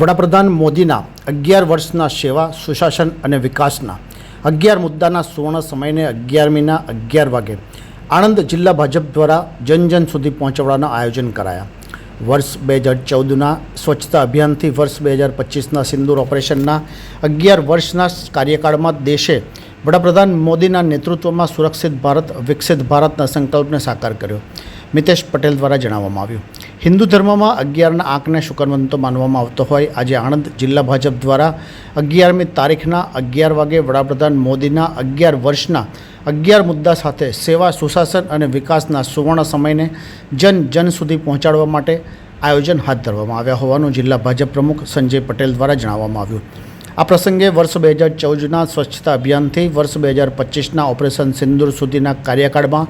વડાપ્રધાન મોદીના અગિયાર વર્ષના સેવા, સુશાસન અને વિકાસના અગિયાર મુદ્દાના સુવર્ણ સમયને અગિયારમીના અગિયાર વાગે આણંદ જિલ્લા ભાજપ દ્વારા જન જન સુધી પહોંચાડવાના આયોજન કરાયા. વર્ષ બે હજાર ચૌદના સ્વચ્છતા અભિયાનથી વર્ષ બે હજાર પચીસના સિંદૂર ઓપરેશનના અગિયાર વર્ષના કાર્યકાળમાં દેશે વડાપ્રધાન મોદીના નેતૃત્વમાં સુરક્ષિત ભારત, વિકસિત ભારતના સંકલ્પને સાકાર કર્યો. મિતેશ પટેલ દ્વારા જણાવવામાં આવ્યું. હિન્દુ ધર્મમાં અગિયારના આંકને શુકનવંતો માનવામાં આવતો હોય. આજે આણંદ જિલ્લા ભાજપ દ્વારા અગિયારમી તારીખના અગિયાર વાગે વડાપ્રધાન મોદીના અગિયાર વર્ષના અગિયાર મુદ્દા સાથે સેવા, સુશાસન અને વિકાસના સુવર્ણ સમયને જન જન સુધી પહોંચાડવા માટે આયોજન હાથ ધરવામાં આવ્યા હોવાનું જિલ્લા ભાજપ પ્રમુખ સંજય પટેલ દ્વારા જણાવવામાં આવ્યું. આ પ્રસંગે વર્ષ બે હજાર ચૌદના સ્વચ્છતા અભિયાનથી વર્ષ બે હજાર પચીસના ઓપરેશન સિંદૂર સુધીના કાર્યકાળમાં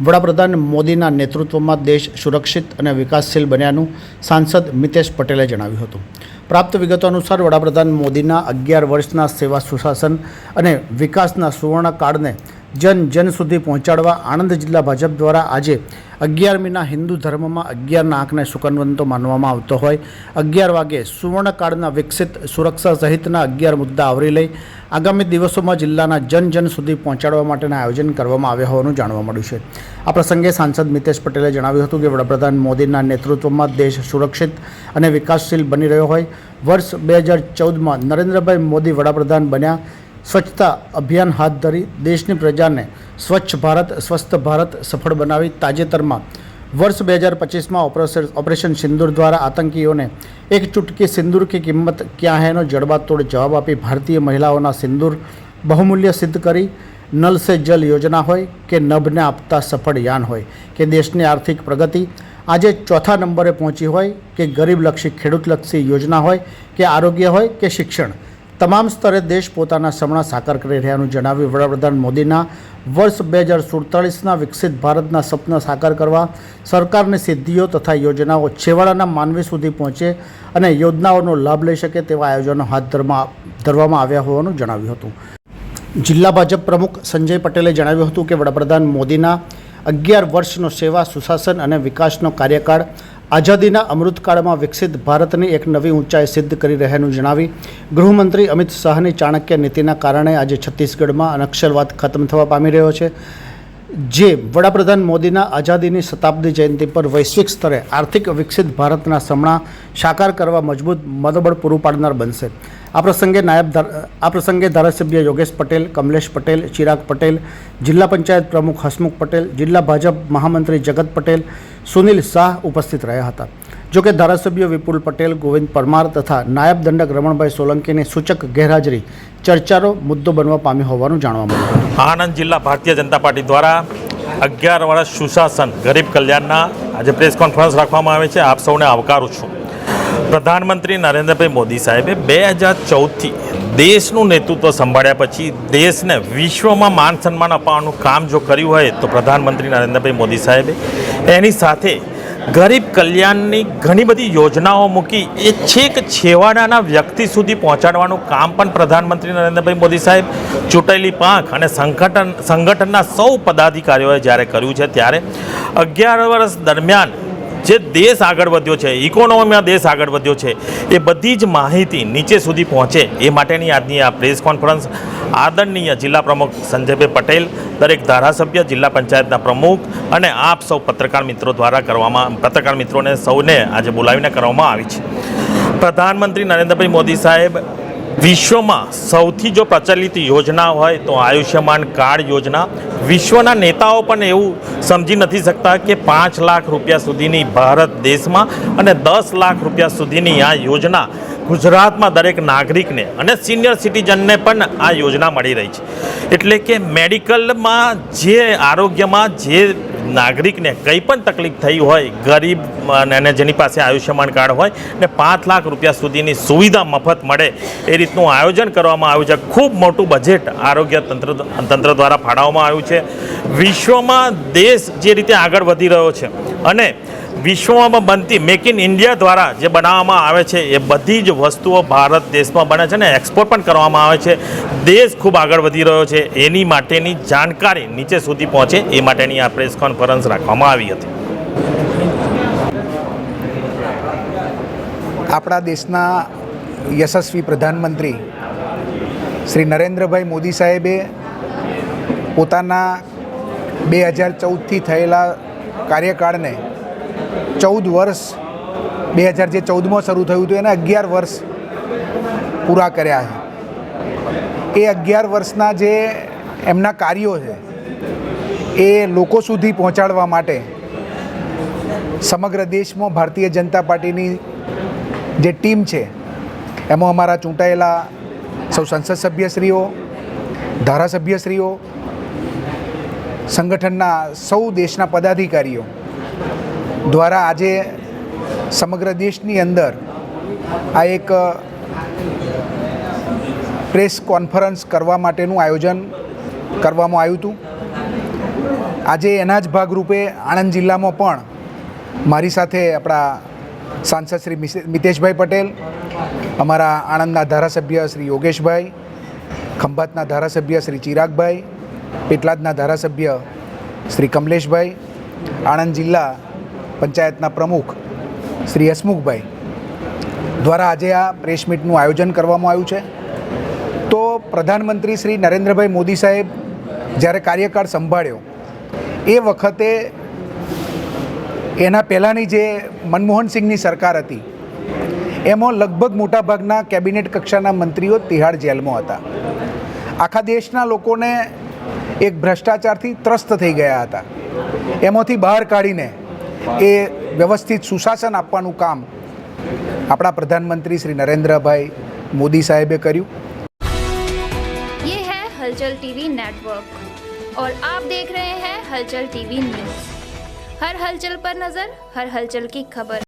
વડાપ્રધાન મોદીના નેતૃત્વમાં દેશ સુરક્ષિત અને વિકાસશીલ બન્યાનું સાંસદ મિતેશ પટેલે જણાવ્યું હતું. પ્રાપ્ત વિગતો અનુસાર વડાપ્રધાન મોદીના અગિયાર વર્ષના સેવા સુશાસન અને વિકાસના સુવર્ણકાળને જન જન સુધી પહોંચાડવા આણંદ જિલ્લા ભાજપ દ્વારા આજે અગિયારમીના હિન્દુ ધર્મમાં અગિયારના આંકને સુકનવંતો માનવામાં આવતો હોય. અગિયાર વાગે સુવર્ણકાળના વિકસિત સુરક્ષા સહિતના અગિયાર મુદ્દા આવરી લઈ આગામી દિવસોમાં જિલ્લાના જન જન સુધી પહોંચાડવા માટેના આયોજન કરવામાં આવ્યા હોવાનું જાણવા મળ્યું છે. આ પ્રસંગે સાંસદ મિતેશ પટેલે જણાવ્યું હતું કે વડાપ્રધાન મોદીના નેતૃત્વમાં દેશ સુરક્ષિત અને વિકાસશીલ બની રહ્યો હોય. વર્ષ બે હજાર ચૌદમાં નરેન્દ્રભાઈ મોદી વડાપ્રધાન બન્યા. સ્વચ્છતા અભિયાન હાથ ધરી દેશની પ્રજાને સ્વચ્છ ભારત, સ્વસ્થ ભારત સફળ બનાવી તાજેતરમાં વર્ષ બે હજાર પચીસમાં ઓપરેશન ઓપરેશન સિંદૂર દ્વારા આતંકીઓને એક ચૂટકી સિંદૂર કી કિંમત ક્યાં હૈનો જડબાતોડ જવાબ આપી ભારતીય મહિલાઓના સિંદૂર બહુમૂલ્ય સિદ્ધ કરી. નલ સે જલ યોજના હોય કે નભને આપતા સફળ યાન હોય કે દેશની આર્થિક પ્રગતિ. આજે ચોથા નંબરે પહોંચી હોય કે ગરીબલક્ષી ખેડૂતલક્ષી યોજના હોય કે આરોગ્ય હોય કે શિક્ષણ. તમામ સ્તરે દેશ પોતાના સમણા સાકાર કરી રહ્યાનું જણાવી વડાપ્રધાન મોદીના વર્ષ બે હજાર સુડતાલીસના વિકસિત ભારતના સપના સાકાર કરવા, સરકારની સિદ્ધિઓ તથા યોજનાઓ છેવાડાના માનવી સુધી પહોંચે અને યોજનાઓનો લાભ લઈ શકે તેવા આયોજનો હાથ ધરવા ધરવામાં આવ્યા હોવાનું જણાવ્યું હતું. જિલ્લા ભાજપ પ્રમુખ સંજય પટેલે જણાવ્યું હતું કે વડાપ્રધાન મોદીના અગિયાર વર્ષનો સેવા, સુશાસન અને વિકાસનો કાર્યકાળ આઝાદીના અમૃતકાળમાં વિકસિત ભારતની એક નવી ઊંચાઈ સિદ્ધ કરી રહ્યાનું જણાવી ગૃહમંત્રી અમિત શાહની ચાણક્ય નીતિના કારણે આજે છત્તીસગઢમાં નક્સલવાદ ખતમ થવા પામી રહ્યો છે. જે વડાપ્રધાન મોદીના આઝાદીની શતાબ્દી જયંતિ પર વૈશ્વિક સ્તરે આર્થિક વિકસિત ભારતના સમણા સાકાર કરવા મજબૂત મનોબળ પૂરું પાડનાર બનશે. આ પ્રસંગે નાયબ આ પ્રસંગે ધારાસભ્ય યોગેશ પટેલ, કમલેશ પટેલ, ચિરાગ પટેલ, જિલ્લા પંચાયત પ્રમુખ હસમુખ પટેલ, જિલ્લા ભાજપ મહામંત્રી જગત પટેલ, સુનિલ શાહ ઉપસ્થિત રહ્યા હતા. જોકે ધારાસભ્ય વિપુલ પટેલ, ગોવિંદ પરમાર તથા નાયબ દંડક રમણભાઈ સોલંકીની સૂચક ગેરહાજરી ચર્ચાનો મુદ્દો બનવા પામ્યો હોવાનું જાણવા મળ્યું આણંદ જિલ્લા ભારતીય જનતા પાર્ટી દ્વારા અગિયાર વર્ષ સુશાસન, ગરીબ કલ્યાણના આજે પ્રેસ કોન્ફરન્સ રાખવામાં આવે છે. આપ સૌને આવકારું છું. પ્રધાનમંત્રી નરેન્દ્રભાઈ મોદી સાહેબે બે હજાર ચૌદથી દેશનું નેતૃત્વ સંભાળ્યા પછી દેશને વિશ્વમાં માન સન્માન અપાવવાનું કામ જો કર્યું હોય તો પ્રધાનમંત્રી નરેન્દ્રભાઈ મોદી સાહેબે એની સાથે ગરીબ કલ્યાણની ઘણી બધી યોજનાઓ મૂકી એ છેક છેવાડાના વ્યક્તિ સુધી પહોંચાડવાનું કામ પણ પ્રધાનમંત્રી નરેન્દ્રભાઈ મોદી સાહેબ ચૂંટાયેલી પાંખ અને સંગઠન સંગઠનના સૌ પદાધિકારીઓએ જ્યારે કર્યું છે ત્યારે અગિયાર વર્ષ દરમિયાન જે દેશ આગળ વધ્યો છે ઇકોનોમીમાં દેશ આગળ વધ્યો છે, એ બધી જ માહિતી નીચે સુધી પહોંચે એ માટેની આજની આ પ્રેસ કોન્ફરન્સ આદરણીય જિલ્લા પ્રમુખ સંજયભાઈ પટેલ, દરેક ધારાસભ્ય, જિલ્લા પંચાયતના પ્રમુખ અને આપ સૌ પત્રકાર મિત્રો દ્વારા કરવામાં, પત્રકાર મિત્રોને સૌને આજે બોલાવીને કરવામાં આવી છે. પ્રધાનમંત્રી નરેન્દ્રભાઈ મોદી સાહેબ વિશ્વમાં સૌથી જો પ્રચલિત યોજના હોય તો આયુષ્યમાન કાર્ડ યોજના. વિશ્વના નેતાઓ પણ એવું સમજી નથી શકતા કે પાંચ લાખ રૂપિયા સુધીની ભારત દેશમાં અને દસ લાખ રૂપિયા સુધીની આ યોજના ગુજરાતમાં દરેક નાગરિકને અને સિનિયર સિટીઝનને પણ આ યોજના મળી રહી છે. એટલે કે મેડિકલમાં જે આરોગ્યમાં જે નાગરિકને કંઈ પણ તકલીફ થઈ હોય, ગરીબ અને જેની પાસે આયુષ્યમાન કાર્ડ હોય, ને પાંચ લાખ રૂપિયા સુધીની સુવિધા મફત મળે એ રીતનું આયોજન કરવામાં આવ્યું છે. ખૂબ મોટું બજેટ આરોગ્ય તંત્ર તંત્ર દ્વારા ફાળવવામાં આવ્યું છે. વિશ્વમાં દેશ જે રીતે આગળ વધી રહ્યો છે અને વિશ્વમાં બનતી મેક ઇન ઇન્ડિયા દ્વારા જે બનાવવામાં આવે છે, એ બધી જ વસ્તુઓ ભારત દેશમાં બને છે ને એક્સપોર્ટ પણ કરવામાં આવે છે. દેશ ખૂબ આગળ વધી રહ્યો છે. એની માટેની જાણકારી નીચે સુધી પહોંચે, એ માટેની આ પ્રેસ કોન્ફરન્સ રાખવામાં આવી હતી. આપણા દેશના યશસ્વી પ્રધાનમંત્રી શ્રી નરેન્દ્રભાઈ મોદી સાહેબે પોતાના બે હજાર ચૌદથી થયેલા કાર્યકાળને ચૌદ વર્ષ, બે હજાર જે ચૌદમાં શરૂ થયું હતું, એને અગિયાર વર્ષ પૂરા કર્યા છે. એ અગિયાર વર્ષના જે એમના કાર્યો છે, એ લોકો સુધી પહોંચાડવા માટે સમગ્ર દેશમાં ભારતીય જનતા પાર્ટીની જે ટીમ છે, એમાં અમારા ચૂંટાયેલા સૌ સંસદ સભ્યશ્રીઓ, ધારાસભ્યશ્રીઓ, સંગઠનના સૌ દેશના પદાધિકારીઓ દ્વારા આજે સમગ્ર દેશની અંદર આ એક પ્રેસ કોન્ફરન્સ કરવા માટેનું આયોજન કરવામાં આવ્યું હતું. આજે એના જ ભાગરૂપે આણંદ જિલ્લામાં પણ મારી સાથે આપણા સાંસદ શ્રી મિતેશભાઈ પટેલ, અમારા આણંદના ધારાસભ્ય શ્રી યોગેશભાઈ, ખંભાતના ધારાસભ્ય શ્રી ચિરાગભાઈ, પેટલાદના ધારાસભ્ય શ્રી કમલેશભાઈ, આણંદ જિલ્લા પંચાયતના પ્રમુખ શ્રી હસમુખભાઈ દ્વારા આજે આ પ્રેસ મીટનું આયોજન કરવામાં આવ્યું છે. તો પ્રધાનમંત્રી શ્રી નરેન્દ્રભાઈ મોદી સાહેબ જ્યારે કાર્યકાળ સંભાળ્યો, એ વખતે એના પહેલાંની જે મનમોહન સિંહની સરકાર હતી, એમાં લગભગ મોટાભાગના કેબિનેટ કક્ષાના મંત્રીઓ તિહાડ જેલમાં હતા. આખા દેશના લોકોને એક ભ્રષ્ટાચારથી ત્રસ્ત થઈ ગયા હતા. એમાંથી બહાર કાઢીને એ વ્યવસ્થિત સુશાસન આપવાનું કામ આપણા પ્રધાનમંત્રી શ્રી નરેન્દ્રભાઈ મોદી સાહેબે કર્યું ये है हलचल टीवी नेटवर्क और आप देख रहे हैं हलचल टीवी न्यूज हर हलचल पर नजर हर हलचल की खबर